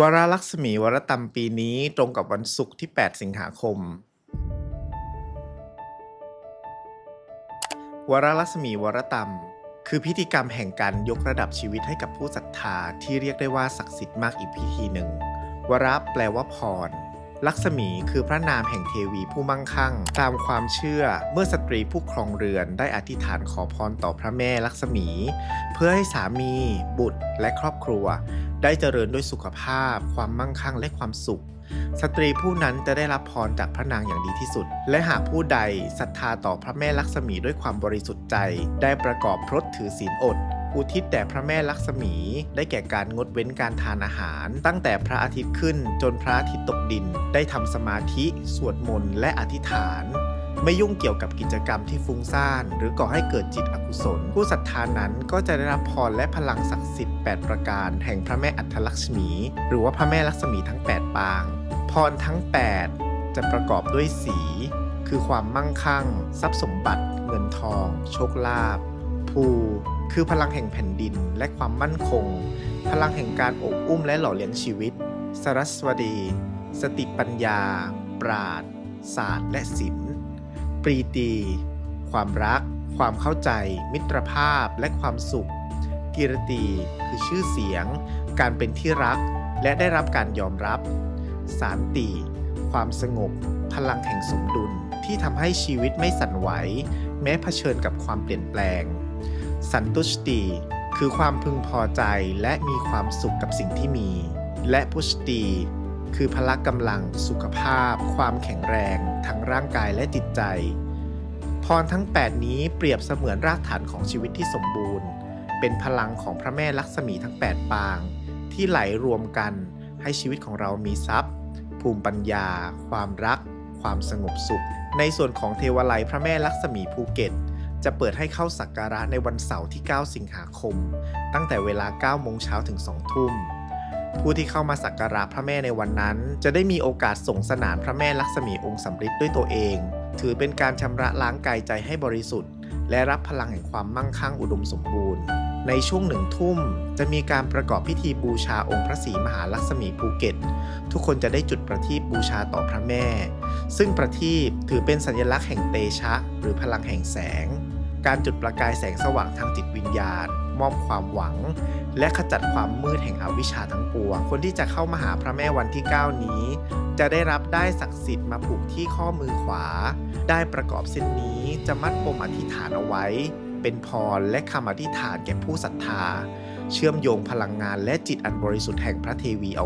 วาระลักษมีวรตำปีนี้ตรงกับวันศุกร์ที่ 8 สิงหาคม วาระลักษมีวรตำคือพิธีกรรมแห่งการยกระดับชีวิตให้กับผู้ศรัทธาที่เรียกได้ว่าศักดิ์สิทธิ์มากอีกพิธีหนึ่ง วระแปลว่าพร ลักษมีคือพระนามแห่งเทวีผู้มั่งคั่ง ตามความเชื่อเมื่อสตรีผู้ครองเรือนได้อธิษฐานขอพรต่อพระแม่ลักษมี เพื่อให้สามี บุตร และครอบครัว ได้เจริญด้วยสุขภาพ ความมั่งคั่งและความสุข สตรีผู้นั้นจะได้รับพรจากพระนางอย่างดีที่สุด และหากผู้ใดศรัทธาต่อพระแม่ลักษมีด้วยความบริสุทธิ์ใจ ได้ประกอบพรตถือศีลอด อุทิศแด่พระแม่ลักษมี ได้แก่การงดเว้นการทานอาหาร ตั้งแต่พระอาทิตย์ขึ้นจนพระอาทิตย์ตกดิน ได้ทำสมาธิ สวดมนต์และอธิษฐานไม่ยุ่งเกี่ยวกับกิจกรรมที่ฟุ้งซ่าน หรือก่อให้เกิดจิตอกุศล ผู้ศรัทธานั้นก็จะได้รับพรและพลังศักดิ์สิทธิ์ 8 ประการ แห่งพระแม่อัฏฐลักษมี หรือว่าพระแม่ลักษมีทั้ง 8 ปาง พรทั้ง 8 จะประกอบด้วยสี คือความมั่งคั่ง ทรัพย์สมบัติ เงินทอง โชคลาภ ภูคือพลังแห่งแผ่นดินและความมั่นคง พลังแห่งการอบอุ้มและหล่อเลี้ยงชีวิต สรัสวดี สติปัญญา ปราดศาสตร์และศิลป์ปรีตี ความรัก ความเข้าใจ มิตรภาพและความสุข กิรตีคือชื่อเสียง การเป็นที่รัก และได้รับการยอมรับ สารติ ความสงบ พลังแห่งสมดุลที่ทำให้ชีวิตไม่สั่นไหว แม้เผชิญกับความเปลี่ยนแปลง สันตุชตีคือความพึงพอใจและมีความสุขกับสิ่งที่มี และพุชตีคือพละกำลังสุขภาพ ความแข็งแรงทั้งร่างกายและจิตใจ พรทั้ง 8 นี้เปรียบเสมือนรากฐานของชีวิตที่สมบูรณ์ เป็นพลังของพระแม่ลักษมีทั้ง 8 ปาง ที่ไหลรวมกันให้ชีวิตของเรามีทรัพย์ ภูมิปัญญา ความรัก ความสงบสุข ในส่วนของเทวาลัยพระแม่ลักษมีภูเก็ต จะเปิดให้เข้าสักการะในวันเสาร์ที่ 9 สิงหาคม ตั้งแต่เวลา 9 โมงเช้าถึง 2 ทุ่ม ผู้ที่เข้ามาสักการะพระแม่ในวันนั้น จะได้มีโอกาสส่งสนานพระแม่ลักษมีองค์สำริดด้วยตัวเอง ถือเป็นการชำระล้างกายใจให้บริสุทธิ์ และรับพลังแห่งความมั่งคั่งอุดมสมบูรณ์ ในช่วงหนึ่งทุ่ม จะมีการประกอบพิธีบูชาองค์พระศรีมหาลักษมีภูเก็ต ทุกคนจะได้จุดประทีปบูชาต่อพระแม่ ซึ่งประทีปถือเป็นสัญลักษณ์แห่งเตชะ หรือพลังแห่งแสง การจุดประกายแสงสว่างทางจิตวิญญาณ มอบความหวัง และขจัดความมืดแห่งอวิชชาทั้งปวง คนที่จะเข้ามาหาพระแม่วันที่ 9 นี้ จะได้รับได้ศักดิ์สิทธิ์มาผูกที่ข้อมือขวา ได้ประกอบเส้นนี้จะมัดปมอธิษฐานเอาไว้ เป็นพรและคำอธิษฐานแก่ผู้ศรัทธา เชื่อมโยงพลังงานและจิตอันบริสุทธิ์แห่งพระเทวีเอา